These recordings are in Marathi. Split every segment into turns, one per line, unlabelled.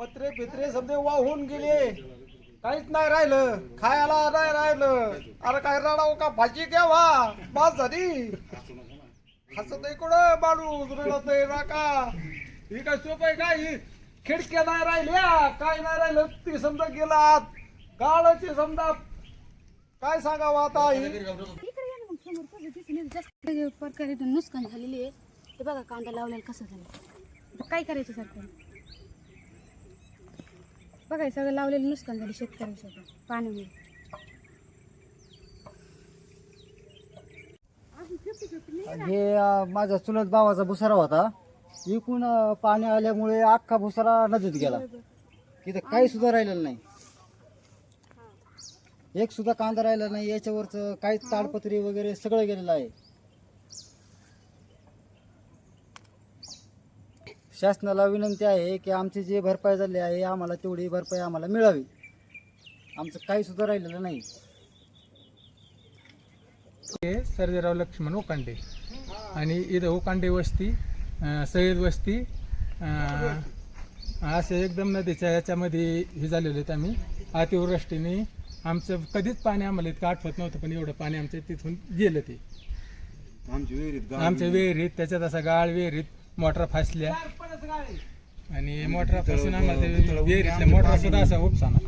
पत्रे पित्रे समजे वाहून गेले. काहीच नाही राहिलं. खायला नाही राहिलं. अरे काय रडाव का? भाजी घ्यावा बास झाली. हसत इकडं माणूस रडत आहे राका ही काय सोप आहे काय ही खिडक्या नाही राहिल्या. काय नाही राहिलं? ती समजा गेलात. काळाची समजा. काय सांगावं आता ही?
जास्त प्रकारे नुकसान झालेली आहे. ते बघा कांदा लावलेला कसं झालं. काय करायचं सरकार बघा हे सगळं लावलेलं नुकसान झालं शेतकऱ्यांचं पाण्यामुळे
हे अं, माझा चुलत भावाचा भुसारा होता. इकून अं, पाणी आल्यामुळे अख्खा भुसारा नदीत गेला. तिथं काही सुद्धा राहिलेलं नाही. एक सुद्धा कांदा राहिला नाही. याच्यावरच काहीच ताडपत्री वगैरे सगळं गेलेलं आहे. शासनाला विनंती आहे की आमची जी भरपाई झाली आहे आम्हाला तेवढी भरपाई आम्हाला मिळावी. आमचं काही सुद्धा राहिलेलं नाही.
हे सर्जेराव लक्ष्मण ओकांडे आणि इथं ओकांडे वस्ती अं, सय्यद वस्ती अं, असे एकदम नदीच्या याच्यामध्ये हे झालेले आहेत आम्ही. अतिवृष्टीने आमचं कधीच पाणी आम्हाला इतकं आठवत नव्हतं पण एवढं पाणी आमच्या तिथून गेलं ते. आमच्या विहिरीत त्याच्यात असा गाळ विहिरीत मोटरा फासल्या. आणि मोटरा फासून आम्हाला ते विहिरीतल्या मोटरा सुद्धा असा उपसाना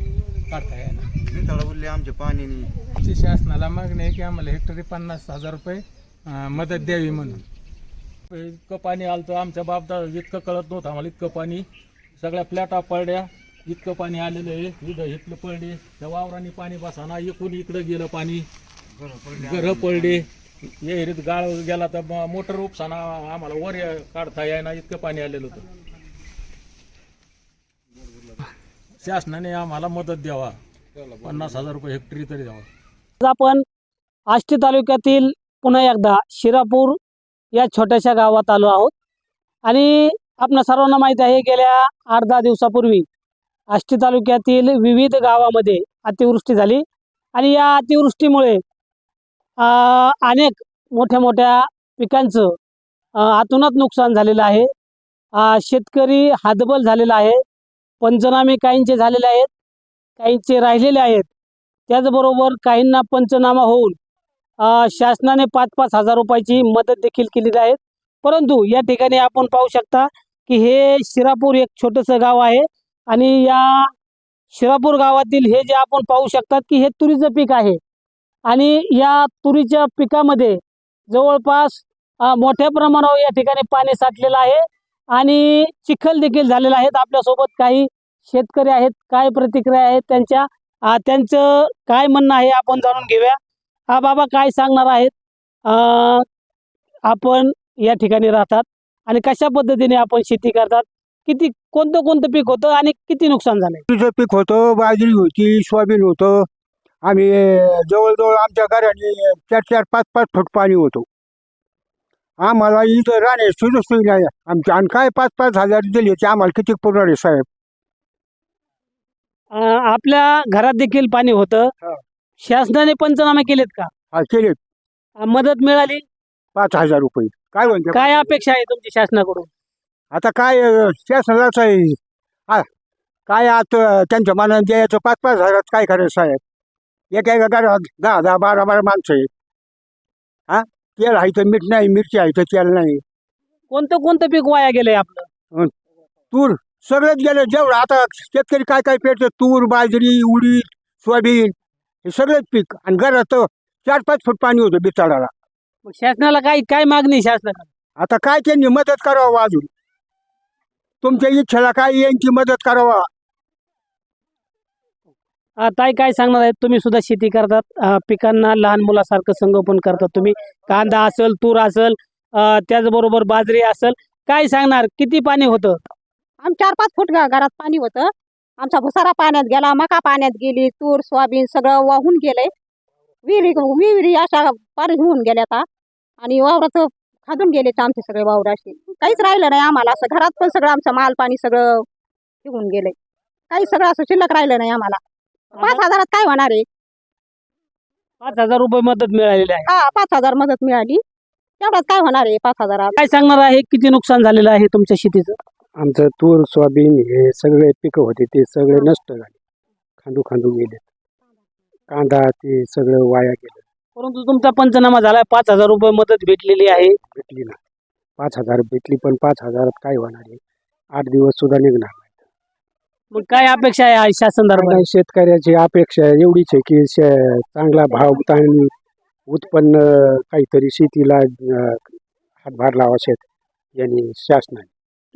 काढता यायला
नितळा बोलले आमच्या पाण्याने
आमची शासनाला मागणी आहे की आम्हाला हेक्टरी पन्नास हजार रुपये अं, मदत द्यावी म्हणून. इतकं पाणी आलं आमच्या बापदा इतकं कळत नव्हतं आम्हाला इतकं पाणी. सगळ्या फ्लॅटा पडल्या इतकं पाणी आलेलं आहे. इथं इथलं पडले त्या वावराने पाणी बसाना इकडून इकडं गेलं पाणी. घरं पडले. विहिरीत गाळ गेला तर म- मोटर उपसाना आम्हाला वर या- काढता यायना इतकं पाणी आलेलं होतं. शासनाने आम्हाला मदत द्यावा. पन्नास हजार रुपये हेक्टरी तरी द्यावा.
आज आपण आष्टी तालुक्यातील पुन्हा एकदा शिरापूर या छोट्याशा गावात आलो आहोत. आणि आपणा सर्वांना माहीत आहे गेल्या आठ दहा दिवसापूर्वी आष्टी तालुक्यातील विविध गावामध्ये अतिवृष्टी झाली. आणि या अतिवृष्टीमुळे अनेक मोठ्या मोठ्या पिकांचं आतूनच नुकसान झालेलं आहे. शेतकरी हातबल झालेला आहे. पंचनामे काहींचे झालेले आहेत काहींचे राहिलेले आहेत. त्याचबरोबर काहींना पंचनामा होऊन शासनाने पाच पाच हजार रुपयाची मदत देखील केलेली आहे. परंतु या ठिकाणी आपण पाहू शकता की हे शिरापूर एक छोटंसं गाव आहे आणि या शिरापूर गावातील हे जे आपण पाहू शकतात की हे तुरीचं पीक आहे. आणि या तुरीच्या पिकामध्ये जवळपास मोठ्या प्रमाणावर या ठिकाणी पाणी साठलेलं आहे आणि चिखल देखील झालेला आहेत आपल्यासोबत काही शेतकरी आहेत काय प्रतिक्रिया आहेत त्यांच्या त्यांचं काय म्हणणं आहे आपण जाणून घेऊया. हा बाबा काय सांगणार आहेत? आपण या ठिकाणी राहतात आणि कशा पद्धतीने आपण शेती करतात? किती कोणतं कोणतं पीक होतं आणि किती नुकसान झालंय?
तुझं पीक होतं बाजरी होती सोयाबीन होतं आम्ही जवळजवळ आमच्या घराने चार चार पाच पाच फूट पाणी होतं. आम्हाला इथं राहणे सुद्धा सोयी नाही आमची आणि काय पाच पाच हजार दिले ते आम्हाला किती पुरणार आहे साहेब?
अ, आपल्या घरात देखील पाणी होतं.
हा.
शासनाने पंचनामे केलेत का?
हा केले
अ, मदत मिळाली?
पाच हजार रुपये. काय म्हणते?
काय अपेक्षा आहे तुमची शासनाकडून?
आता काय अं, शासनाचं आहे. हा काय आता त्यांच्या मनाने द्यायचं पाच पाच हजारात काय करायचं साहेब? एका एका घरात दहा दहा बारा बारा माणसं आहेत. हा? तेल आहे तर मीठ नाही मिरची आहे तर तेल नाही.
कोणतं कोणतं पीक वाया गेलंय आपलं?
तूर सगळंच गेलं. जेवढं आता शेतकरी काय काय पेरतं? तूर बाजरी उडीद सोयाबीन हे सगळंच पीक. आणि घरात चार पाच फूट पाणी होतं बिचाराला.
मग शासनाला काय काय मागणी आहे शासनाला?
आता काय त्यांनी मदत करावं अजून? तुमच्या इच्छेला काय यांची मदत करावा?
ताई काय सांगणार आहेत? तुम्ही सुद्धा शेती करतात. पिकांना लहान मुलासारखं संगोपन करतात तुम्ही. कांदा असेल तूर असेल त्याचबरोबर बाजरी असेल. काय सांगणार? किती पाणी होतं?
आम चार पाच फूट घरात पाणी होतं. आमचा भुसारा पाण्यात गेला मका पाण्यात गेली तूर सोयाबीन सगळं वाहून गेलंय. विहिरी विहिरी अशा पार होऊन गेल्या आता. आणि वावरात खाजून गेले आमचे सगळे वावर असे. काहीच राहिलं नाही आम्हाला. असं घरात पण सगळं आमचं माल पाणी सगळं घेऊन गेलंय. काही सगळं असं शिल्लक राहिलं नाही आम्हाला. पाच हजारात काय होणार आहे?
पाच हजार रुपये मदत मिळालेली आहे.
हा पाच हजार मदत मिळाली. तेवढ्यात काय होणार आहे पाच हजारात?
काय सांगणार आहे? किती नुकसान झालेलं आहे तुमच्या शेतीचं?
आमचं तूर सोयाबीन हे सगळे पिकं होते ते सगळे नष्ट झाले. खांदू खांदू गेले. कांदा ते सगळं वाया गेलं.
परंतु तुमचा पंचनामा झालाय. पाच हजार रुपये मदत भेटलेली आहे.
भेटली ना. पाच हजार भेटली पण पाच हजारात काय होणार आहे? आठ दिवस सुद्धा निघणार.
मग काय अपेक्षा आहे शासन
आणि शेतकऱ्याची अपेक्षा एवढीच आहे की शे- चांगला भाव आणि उत्पन्न काहीतरी शेतीला अं, हातभार लावा शेत यांनी शासनाने.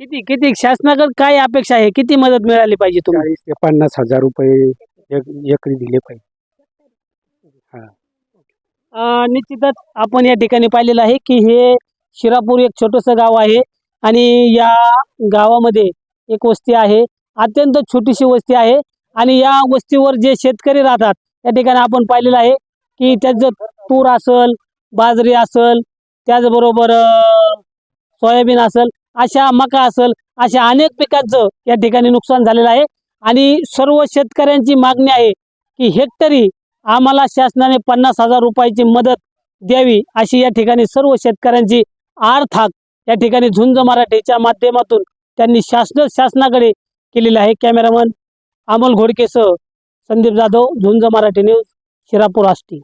किती किती शासनाकडे काय अपेक्षा आहे? किती मदत मिळाली पाहिजे तुम्हाला?
चाळीस ते पन्नास हजार रुपये एक एकरी दिले पाहिजे.
अ, निश्चितच आपण या ठिकाणी पाहिलेलं आहे की हे शिरापूर एक छोटंसं गाव आहे आणि या गावामध्ये एक वस्ती आहे. अत्यंत छोटीशी वस्ती आहे. आणि या वस्तीवर जे शेतकरी राहतात त्या ठिकाणी आपण पाहिलेलं आहे की त्याचं तूर असल बाजरी असल त्याचबरोबर सोयाबीन असल अशा मका असल अशा अनेक पिकांचं या ठिकाणी नुकसान झालेलं आहे. आणि सर्व शेतकऱ्यांची मागणी आहे की हेक्टरी आम्हाला शासनाने पन्नास हजार रुपयाची मदत द्यावी अशी या ठिकाणी सर्व शेतकऱ्यांची आर्थाक या ठिकाणी झुंज मराठीच्या माध्यमातून त्यांनी शासन शासनाकडे केलेले आहे. कॅमेरामन अमोल घोडकेसह संदीप जाधव झुंज मराठी न्यूज शिरापूर आष्टी.